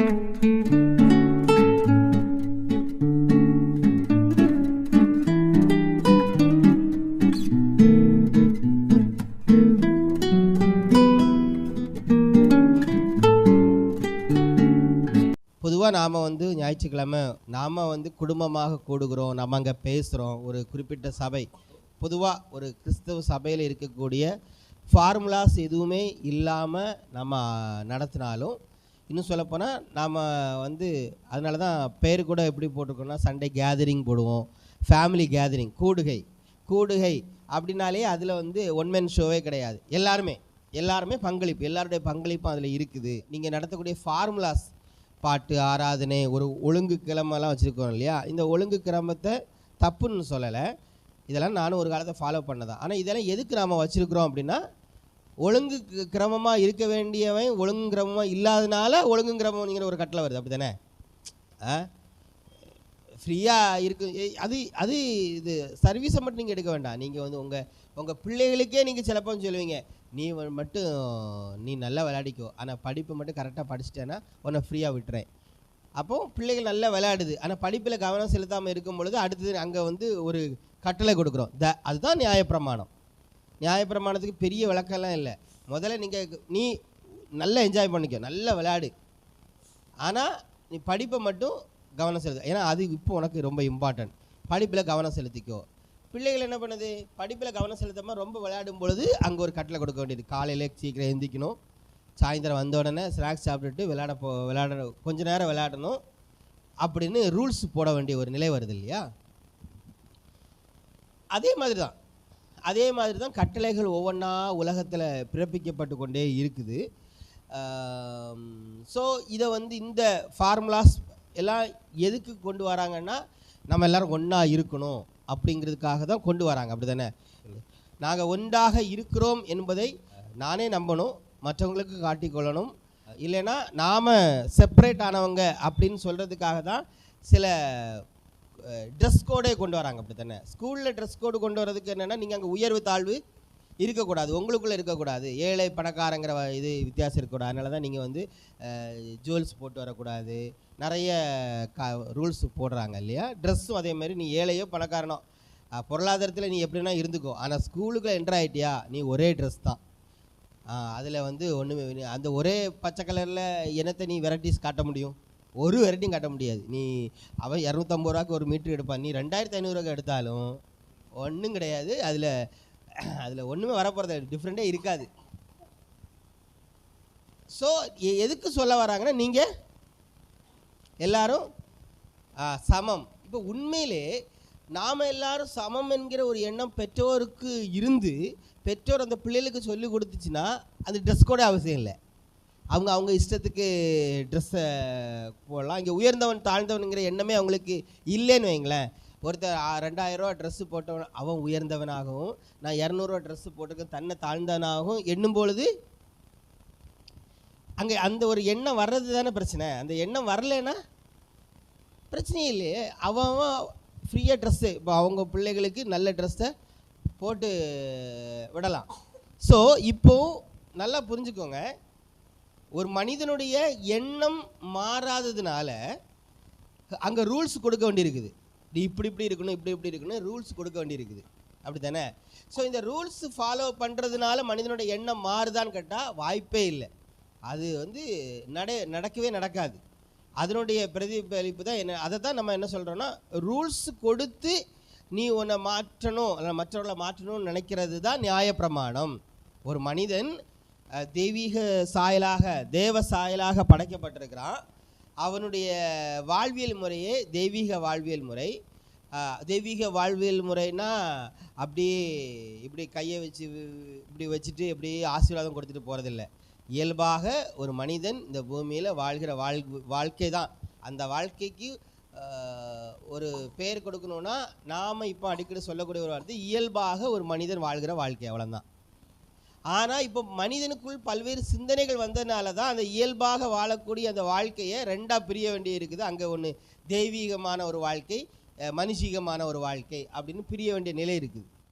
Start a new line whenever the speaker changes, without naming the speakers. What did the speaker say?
பொதுவாக நாம் வந்து ஞாயிற்றுக்கிழமை நாம் வந்து குடும்பமாக கூடுகிறோம் நம்ம அங்கே பேசுகிறோம் ஒரு குறிப்பிட்ட சபை. பொதுவாக ஒரு கிறிஸ்தவ சபையில் இருக்கக்கூடிய ஃபார்முலாஸ் எதுவுமே இல்லாமல் நம்ம நடத்தினாலும் இன்னும் சொல்லப்போனால் நாம் வந்து அதனால தான் பேர் கூட எப்படி போட்டிருக்கோம்னா சண்டே கேதரிங் போடுவோம் ஃபேமிலி கேதரிங் கூடுகை கூடுகை அப்படின்னாலே அதில் வந்து ஒன்மேன் ஷோவே கிடையாது. எல்லாருமே எல்லாருமே பங்களிப்பு எல்லாருடைய பங்களிப்பும் அதில் இருக்குது. நீங்கள் நடத்தக்கூடிய ஃபார்முலாஸ் பாட்டு ஆராதனை ஒரு ஒழுங்கு கிழமெல்லாம் வச்சுருக்கோம் இல்லையா? இந்த ஒழுங்கு கிரமத்தை தப்புன்னு சொல்லலை. இதெல்லாம் நானும் ஒரு காலத்தை ஃபாலோ பண்ணதான். ஆனால் இதெல்லாம் எதுக்கு நாம் வச்சுருக்குறோம் அப்படின்னா ஒழுங்கு கிரமமாக இருக்க வேண்டியவன் ஒழுங்கு கிரமமாக இல்லாதனால ஒழுங்கு கிரமங்கிற ஒரு கட்டளை வருது. அப்படி தானே ஆ? ஃப்ரீயாக இருக்கு. ஏய், அது அது இது சர்வீஸை மட்டும் நீங்கள் எடுக்க வேண்டாம். நீங்கள் வந்து உங்கள் உங்கள் பிள்ளைகளுக்கே நீங்கள் சிலப்போ சொல்லுவீங்க. நீ மட்டும் நீ நல்லா விளையாடிக்கோ. ஆனால் படிப்பு மட்டும் கரெக்டாக படிச்சிட்டேன்னா உன்னை ஃப்ரீயாக விட்டுறேன். அப்போ பிள்ளைகள் நல்லா விளையாடுது. ஆனால் படிப்பில் கவனம் செலுத்தாமல் இருக்கும் பொழுது அடுத்தது அங்கே வந்து ஒரு கட்டளை கொடுக்குறோம். த அதுதான் நியாயப்பிரமாணம். நியாயப்பிரமாணத்துக்கு பெரிய விளக்கம்லாம் இல்லை. முதல்ல நீங்கள் நீ நல்லா என்ஜாய் பண்ணிக்கோ. நல்லா விளையாடு. ஆனால் நீ படிப்பை மட்டும் கவனம் செலுத்து. ஏன்னா அது இப்போ உனக்கு ரொம்ப இம்பார்ட்டன்ட் படிப்பில் கவனம் செலுத்திக்கோ. பிள்ளைகள் என்ன பண்ணுது? படிப்பில் கவனம் செலுத்தாமல் ரொம்ப விளையாடும் பொழுது அங்கே ஒரு கட்டளை கொடுக்க வேண்டியது. காலையில் சீக்கிரம் எந்திக்கணும். சாயந்தரம் வந்த உடனே ஸ்நாக்ஸ் சாப்பிட்டுட்டு விளையாட போ விளையாட கொஞ்ச நேரம் விளையாடணும் அப்படின்னு ரூல்ஸ் போட வேண்டிய ஒரு நிலை வருது இல்லையா? அதே மாதிரி தான் அதே மாதிரி தான் கட்டளைகள் ஒவ்வொன்றா உலகத்தில் பிறப்பிக்கப்பட்டு கொண்டே இருக்குது ஸோ இதை வந்து இந்த ஃபார்முலாஸ் எல்லாம் எதுக்கு கொண்டு வராங்கன்னா நம்ம எல்லோரும் ஒன்றா இருக்கணும் அப்படிங்கிறதுக்காக தான் கொண்டு வராங்க. அப்படி தானே நாங்கள் ஒன்றாக இருக்கிறோம் என்பதை நானே நம்பணும் மற்றவங்களுக்கு காட்டிக்கொள்ளணும் இல்லைன்னா நாம் செப்பரேட் ஆனவங்க அப்படின்னு சொல்கிறதுக்காக தான் சில ட்ரெஸ் கோடே கொண்டு வராங்க அப்படி தானே ஸ்கூலில் ட்ரெஸ் கோடு கொண்டு வரதுக்கு என்னென்னா நீங்கள் அங்கே உயர்வு தாழ்வு இருக்கக்கூடாது. உங்களுக்குள்ளே இருக்கக்கூடாது. ஏழை பணக்காரங்கிற இது வித்தியாசம் இருக்கக்கூடாது. அதனால தான் நீங்கள் வந்து ஜுவல்ஸ் போட்டு வரக்கூடாது. நிறைய கா ரூல்ஸ் போடுறாங்க இல்லையா? ட்ரெஸ்ஸும் அதே மாதிரி நீ ஏழையோ பணக்காரனோ பொருளாதாரத்தில் நீ எப்படின்னா இருந்துக்கோ. ஆனால் ஸ்கூலுக்கு என்ட்ரு ஆகிட்டியா நீ ஒரே ட்ரெஸ் தான். அதில் வந்து ஒன்றுமே அந்த ஒரே பச்சை கலரில் என்னத்தை நீ வெரைட்டிஸ் காட்ட முடியும்? ஒரு வெரைட்டியும் காட்ட முடியாது. நீ அவன் இரநூத்தம்பது ரூபாய்க்கு ஒரு மீட்ரு எடுப்பான் நீ ரெண்டாயிரத்தி ஐநூறுரூவாக்கு எடுத்தாலும் ஒன்றும் கிடையாது. அதில் அதில் ஒன்றுமே வரப்போகிறது டிஃப்ரெண்ட்டே இருக்காது. ஸோ எதுக்கு சொல்ல வராங்கன்னா நீங்கள் எல்லாரும் ஆ, சமம். இப்போ உண்மையிலே நாம் எல்லாரும் சமம் என்கிற ஒரு எண்ணம் பெற்றோருக்கு இருந்து பெற்றோர் அந்த பிள்ளைகளுக்கு சொல்லி கொடுத்துச்சுன்னா அந்த ட்ரெஸ் கூட அவசியம் இல்லை. அவங்க அவங்க இஷ்டத்துக்கு ட்ரெஸ்ஸை போடலாம். இங்கே உயர்ந்தவன் தாழ்ந்தவனுங்கிற எண்ணமே அவங்களுக்கு இல்லைன்னு வைங்களேன். ஒருத்தர் ரெண்டாயிரரூவா ட்ரெஸ்ஸு போட்டவன் அவன் உயர்ந்தவனாகவும் நான் இரநூறுவா ட்ரெஸ்ஸு போட்டிருக்கேன் தன்னை தாழ்ந்தவனாகவும் எண்ணும் பொழுது அங்கே அந்த ஒரு எண்ணம் வர்றது தானே பிரச்சனை. அந்த எண்ணம் வரலைன்னா பிரச்சனையே இல்லையே. அவன் ஃப்ரீயாக ட்ரெஸ்ஸு இப்போ அவங்க பிள்ளைகளுக்கு நல்ல ட்ரெஸ்ஸை போட்டு விடலாம். ஸோ இப்போ நல்லா புரிஞ்சுக்கோங்க. ஒரு மனிதனுடைய எண்ணம் மாறாததுனால அங்கே ரூல்ஸ் கொடுக்க வேண்டியிருக்குது. நீ இப்படி இப்படி இருக்கணும் இப்படி இப்படி இருக்கணும் ரூல்ஸ் கொடுக்க வேண்டியிருக்குது. அப்படி தானே ஸோ இந்த ரூல்ஸ் ஃபாலோ பண்ணுறதுனால மனிதனுடைய எண்ணம் மாறுதான்னு கேட்டால் வாய்ப்பே இல்லை. அது வந்து நட நடக்கவே நடக்காது. அதனுடைய பிரதிபலிப்பு தான் என்ன அதை தான் நம்ம என்ன சொல்கிறோன்னா ரூல்ஸ் கொடுத்து நீ உன்னை மாற்றணும் அல்ல மற்றவர்களை மாற்றணும்னு நினைக்கிறது தான் நியாயப்பிரமாணம். ஒரு மனிதன் தெய்வீக சாயலாக தேவ சாயலாக படைக்கப்பட்டிருக்கிறான். அவனுடைய வாழ்வியல் முறையே தெய்வீக வாழ்வியல் முறை. தெய்வீக வாழ்வியல் முறைனா அப்படியே இப்படி கையை வச்சு இப்படி வச்சுட்டு இப்படி ஆசீர்வாதம் கொடுத்துட்டு போகிறதில்ல இயல்பாக ஒரு மனிதன் இந்த பூமியில் வாழ்கிற வாழ் வாழ்க்கை தான் அந்த வாழ்க்கைக்கு ஒரு பெயர் கொடுக்கணும்னா நாம் இப்போ அடிக்கடி சொல்லக்கூடிய ஒரு வார்த்தை இயல்பாக ஒரு மனிதன் வாழ்கிற வாழ்க்கை அவ்வளோதான் ஆனால் இப்போ மனிதனுக்குள் பல்வேறு சிந்தனைகள் வந்ததுனால தான் அந்த இயல்பாக வாழக்கூடிய அந்த வாழ்க்கையை ரெண்டாக பிரிய வேண்டிய இருக்குது அங்கே ஒன்று தெய்வீகமான ஒரு வாழ்க்கை மனுஷீகமான ஒரு வாழ்க்கை அப்படின்னு பிரிய வேண்டிய நிலை இருக்குது.